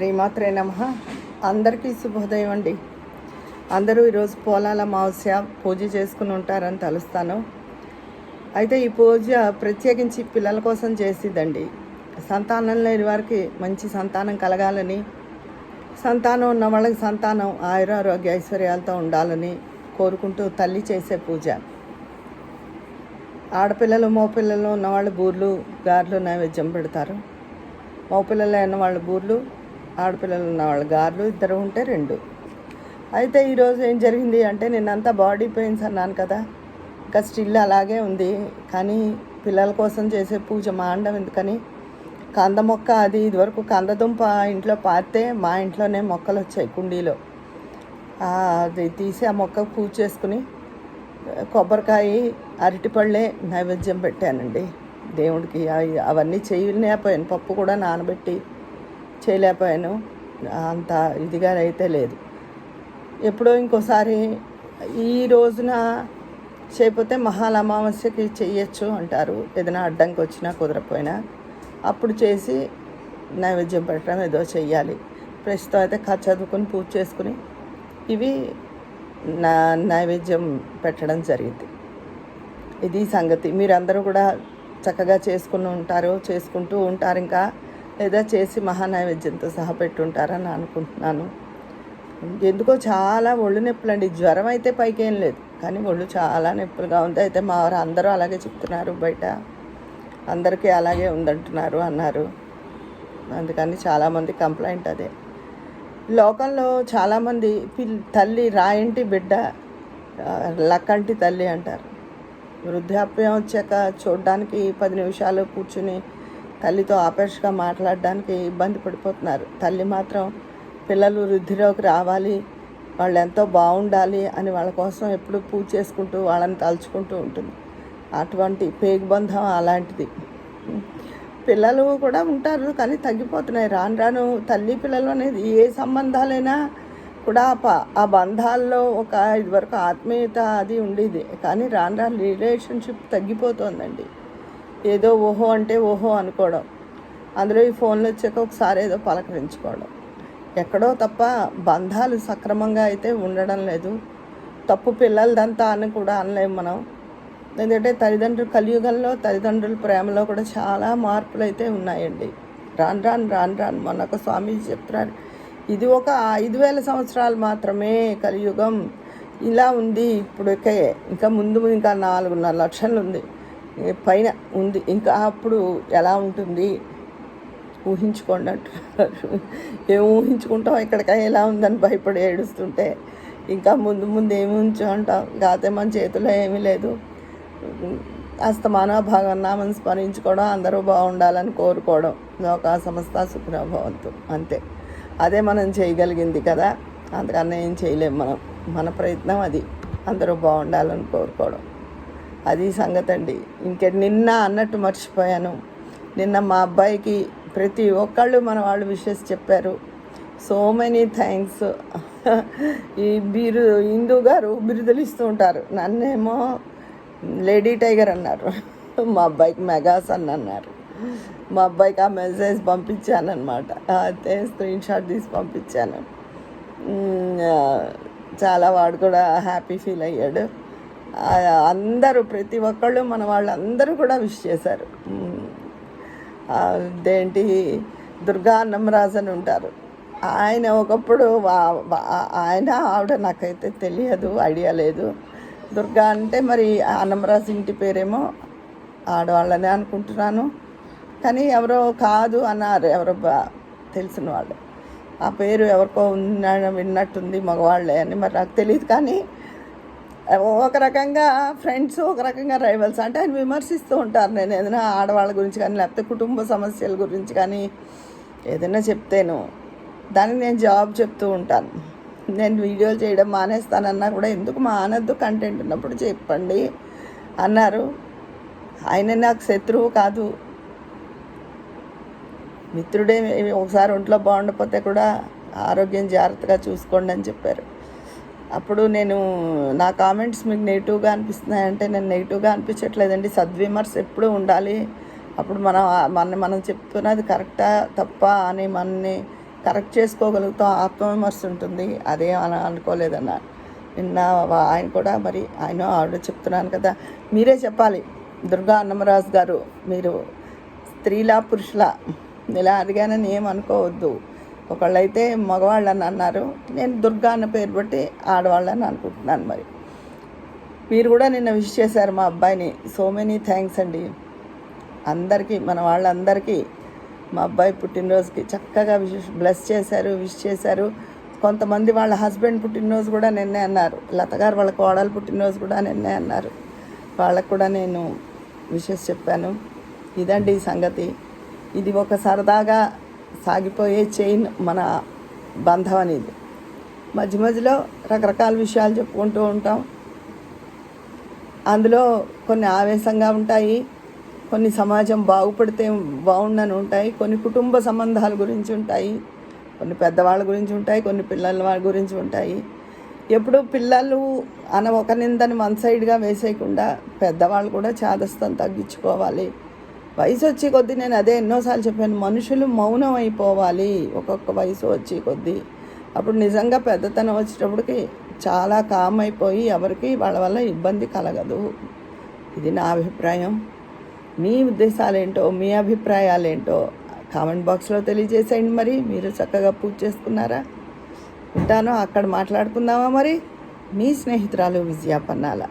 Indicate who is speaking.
Speaker 1: శ్రీమాత్రే నమ. అందరికీ శుభోదయం అండి. అందరూ ఈరోజు పోలాల అమావాస్య పూజ చేసుకుని ఉంటారని తలుస్తాను. అయితే ఈ పూజ ప్రత్యేకించి పిల్లల కోసం చేసిద్దండి. సంతానం లేని వారికి మంచి సంతానం కలగాలని సంతానం ఉన్న వాళ్ళకి సంతానం ఆయురారోగ్య ఐశ్వర్యాలతో ఉండాలని కోరుకుంటూ తల్లి చేసే పూజ. ఆడపిల్లలు మోపిల్లలు ఉన్నవాళ్ళు బూర్లు గారెలు నైవేద్యం పెడతారు. మోపిల్లలు అయిన వాళ్ళ బూర్లు ఆడపిల్లలు ఉన్న వాళ్ళు గారెలు ఇద్దరు ఉంటే రెండు. అయితే ఈరోజు ఏం జరిగింది అంటే నిన్నంతా బాడీ పెయిన్స్ అన్నాను కదా. ఇంకా స్టిల్ అలాగే ఉంది. కానీ పిల్లల కోసం చేసే పూజ మాండం ఎందుకని? కంద మొక్క అది ఇదివరకు కందదుంప ఇంట్లో పాతే మా ఇంట్లోనే మొక్కలు వచ్చాయి కుండీలో. అది తీసి ఆ మొక్కకు పూజ చేసుకుని కొబ్బరికాయ అరటిపళ్ళే నైవేద్యం పెట్టానండి. దేవుడికి అవి- అవన్నీ చేయలేకపోయాను. పప్పు కూడా నానబెట్టి చేయలేకపోయాను. అంత ఇదిగా అయితే లేదు. ఎప్పుడో ఇంకోసారి ఈ రోజున చేయకపోతే మహాల అమావాస్యకి చేయొచ్చు అంటారు. ఏదైనా అడ్డంకి వచ్చినా కుదరకపోయినా అప్పుడు చేసి నైవేద్యం పెట్టడం ఏదో చెయ్యాలి. ప్రస్తుతం అయితే కథ చదువుకొని పూజ చేసుకుని ఇవి నా నైవేద్యం పెట్టడం జరిగింది. ఇది సంగతి. మీరందరూ కూడా చక్కగా చేసుకుని ఉంటారు చేసుకుంటూ ఉంటారు ఇంకా. లేదా చేసి మహానైవేద్యంతో సహా పెట్టుంటారని అనుకుంటున్నాను. ఎందుకో చాలా ఒళ్ళు నొప్పులు అండి జ్వరం అయితే పైకి ఏం లేదు. కానీ ఒళ్ళు చాలా నొప్పులుగా ఉంది. అయితే మా వారు అందరూ అలాగే చెప్తున్నారు బయట. అందరికీ అలాగే ఉందంటున్నారు అన్నారు. అందుకని చాలామంది కంప్లైంట్ అదే. లోకంలో చాలామంది పిల్ తల్లి రాయింటి బిడ్డ లక్కంటి తల్లి అంటారు. వృద్ధాప్యం వచ్చాక చూడడానికి పది నిమిషాలు కూర్చుని తల్లితో ఆపేక్షగా మాట్లాడడానికి ఇబ్బంది పడిపోతున్నారు. తల్లి మాత్రం పిల్లలు వృద్ధిలోకి రావాలి వాళ్ళు ఎంతో బాగుండాలి అని వాళ్ళ కోసం ఎప్పుడు పూజ చేసుకుంటూ వాళ్ళని తలుచుకుంటూ ఉంటుంది. అటువంటి పేగుబంధం అలాంటిది. పిల్లలు కూడా ఉంటారు కానీ తగ్గిపోతున్నాయి. రాను రాను తల్లి పిల్లలు అనేది ఏ సంబంధాలైనా కూడా ఆ ప- ఆ బంధాల్లో ఒక ఇదివరకు ఆత్మీయత అది ఉండేది. కానీ రాను రాను రిలేషన్షిప్ తగ్గిపోతుందండి. ఏదో ఓహో అంటే ఓహో అనుకోవడం. అందులో ఈ ఫోన్లు వచ్చాక ఒకసారి ఏదో పలకరించుకోవడం. ఎక్కడో తప్ప బంధాలు సక్రమంగా అయితే ఉండడం లేదు. తప్పు పిల్లలదంతా అని కూడా అనలేము మనం. ఎందుకంటే తల్లిదండ్రులు కలియుగంలో తల్లిదండ్రుల ప్రేమలో కూడా చాలా మార్పులు అయితే ఉన్నాయండి. రాను రాను రాను రాను. మొన్న ఒక స్వామీజీ చెప్తున్నారు. ఇది ఒక ఐదు వేల సంవత్సరాలు మాత్రమే కలియుగం. ఇలా ఉంది ఇప్పుడుకే. ఇంకా ముందు ఇంకా నాలుగున్నర లక్షలు ఉంది. పైన ఉంది. ఇంకా అప్పుడు ఎలా ఉంటుంది? ఊహించుకోండి అంటున్నారు. ఏం ఊహించుకుంటాం? ఇక్కడికి ఎలా ఉందని భయపడి ఏడుస్తుంటే. ఇంకా ముందు ముందు ఏమి ఉంచుకుంటాం కాతే మన చేతిలో ఏమీ లేదు. అస్తమాన భాగన్నామని స్మరించుకోవడం అందరూ బాగుండాలని కోరుకోవడం. లోక సంస్థ సుఖనభవంతు అంతే. అదే మనం చేయగలిగింది కదా? అందుకన్నా ఏం చేయలేము మనం. మన ప్రయత్నం అది. అందరూ బాగుండాలని కోరుకోవడం. అది సంగతి అండి ఇంక నిన్న అన్నట్టు మర్చిపోయాను. నిన్న మా అబ్బాయికి ప్రతి ఒక్కళ్ళు మన వాళ్ళు విషెస్ చెప్పారు. So many thanks. ఈ బిరు హిందూ గారు బిరుదులు ఇస్తూ ఉంటారు. నన్నేమో లేడీ టైగర్ అన్నారు. మా అబ్బాయికి మెగాస్ అని అన్నారు. మా అబ్బాయికి ఆ మెసేజ్ పంపించాను అనమాట అయితే స్క్రీన్ షాట్ తీసి పంపించాను. చాలా వాడు కూడా హ్యాపీ ఫీల్ అయ్యాడు. అందరూ ప్రతి ఒక్కళ్ళు మన వాళ్ళందరూ కూడా విష్ చేశారు. అదేంటి? దుర్గా అన్నమరాజు అని ఉంటారు. ఆయన ఒకప్పుడు ఆయన ఆవిడ నాకైతే తెలియదు ఐడియా లేదు. దుర్గా అంటే మరి అన్నమరాజు ఇంటి పేరేమో ఆడవాళ్ళనే అనుకుంటున్నాను. కానీ ఎవరో కాదు అన్నారు ఎవరో బా- తెలిసిన వాళ్ళు. ఆ పేరు ఎవరికో ఉన్న విన్నట్టుంది మగవాళ్ళే అని మరి నాకు తెలియదు. కానీ ఒక రకంగా ఫ్రెండ్స్ ఒక రకంగా రైవల్స్ అంటే ఆయన విమర్శిస్తూ ఉంటారు. నేను ఏదైనా ఆడవాళ్ళ గురించి కానీ లేకపోతే కుటుంబ సమస్యల గురించి కానీ ఏదైనా చెప్తేను దానికి నేను జవాబు చెప్తూ ఉంటాను. నేను వీడియోలు చేయడం మానేస్తానన్నా కూడా ఎందుకు మానద్దు కంటెంట్ ఉన్నప్పుడు చెప్పండి అన్నారు. ఆయన నాకు శత్రువు కాదు. మిత్రుడే ఒకసారి ఒంట్లో బాగుండకపోతే కూడా ఆరోగ్యం జాగ్రత్తగా చూసుకోండి అని చెప్పారు. అప్పుడు నేను నా కామెంట్స్ మీకు నెగిటివ్గా అనిపిస్తున్నాయంటే నేను నెగిటివ్గా అనిపించట్లేదండి. సద్విమర్శ ఎప్పుడూ ఉండాలి? అప్పుడు మనం మన మనం చెప్తున్నది కరెక్టా తప్ప అని మనని కరెక్ట్ చేసుకోగలుగుతాం. ఆత్మవిమర్శ ఉంటుంది. అదే అని అనుకోలేదన్న. నిన్న ఆయన కూడా మరి ఆయన ఆవిడ చెప్తున్నాను కదా. మీరే చెప్పాలి. దుర్గా అన్నమరాజు గారు మీరు స్త్రీలా పురుషుల? ఇలా అడిగానని ఏమనుకోవద్దు. అనుకోవద్దు ఒకళ్ళైతే మగవాళ్ళని అన్నారు. నేను దుర్గా అన్న పేరు బట్టి ఆడవాళ్ళని అనుకుంటున్నాను మరి. మీరు కూడా నిన్న విష్ చేశారు మా అబ్బాయిని. సో మెనీ థ్యాంక్స్ అండి. అందరికీ మన వాళ్ళందరికీ మా అబ్బాయి పుట్టినరోజుకి చక్కగా విష్ బ్లెస్ చేశారు విష్ చేశారు. కొంతమంది వాళ్ళ హస్బెండ్ పుట్టినరోజు కూడా నిన్నే అన్నారు. లతగారు వాళ్ళ కోడలు పుట్టినరోజు కూడా నిన్నే అన్నారు. వాళ్ళకు కూడా నేను విషెస్ చెప్పాను. ఇదండి ఈ సంగతి. ఇది ఒక సరదాగా సాగిపోయే చైన్ మన బంధం అనేది మధ్య మధ్యలో రకరకాల విషయాలు చెప్పుకుంటూ ఉంటాం. అందులో కొన్ని ఆవేశంగా ఉంటాయి కొన్ని సమాజం బాగుపడితే బాగుండని ఉంటాయి కొన్ని కుటుంబ సంబంధాల గురించి ఉంటాయి కొన్ని పెద్దవాళ్ళ గురించి ఉంటాయి కొన్ని పిల్లల వాళ్ళ గురించి ఉంటాయి. ఎప్పుడు పిల్లలు అన ఒక నిందని వన్ సైడ్గా వేసేయకుండా పెద్దవాళ్ళు కూడా చాదస్తం తగ్గించుకోవాలి. వయసు వచ్చి కొద్దీ నేను అదే ఎన్నోసార్లు చెప్పాను మనుషులు మౌనం అయిపోవాలి ఒక్కొక్క వయసు వచ్చి కొద్దీ. అప్పుడు నిజంగా పెద్దతనం వచ్చేటప్పటికి చాలా కామ్ అయిపోయి ఎవరికి వాళ్ళ వల్ల ఇబ్బంది కలగదు. ఇది నా అభిప్రాయం. మీ ఉద్దేశాలేంటో మీ అభిప్రాయాలేంటో కామెంట్ బాక్స్లో తెలియజేసేయండి మరి. మీరు చక్కగా పూజ చేసుకున్నారా? ఉంటాను అక్కడ మాట్లాడుకుందామా మరి? మీ స్నేహితురాలు విజయాపన్నాల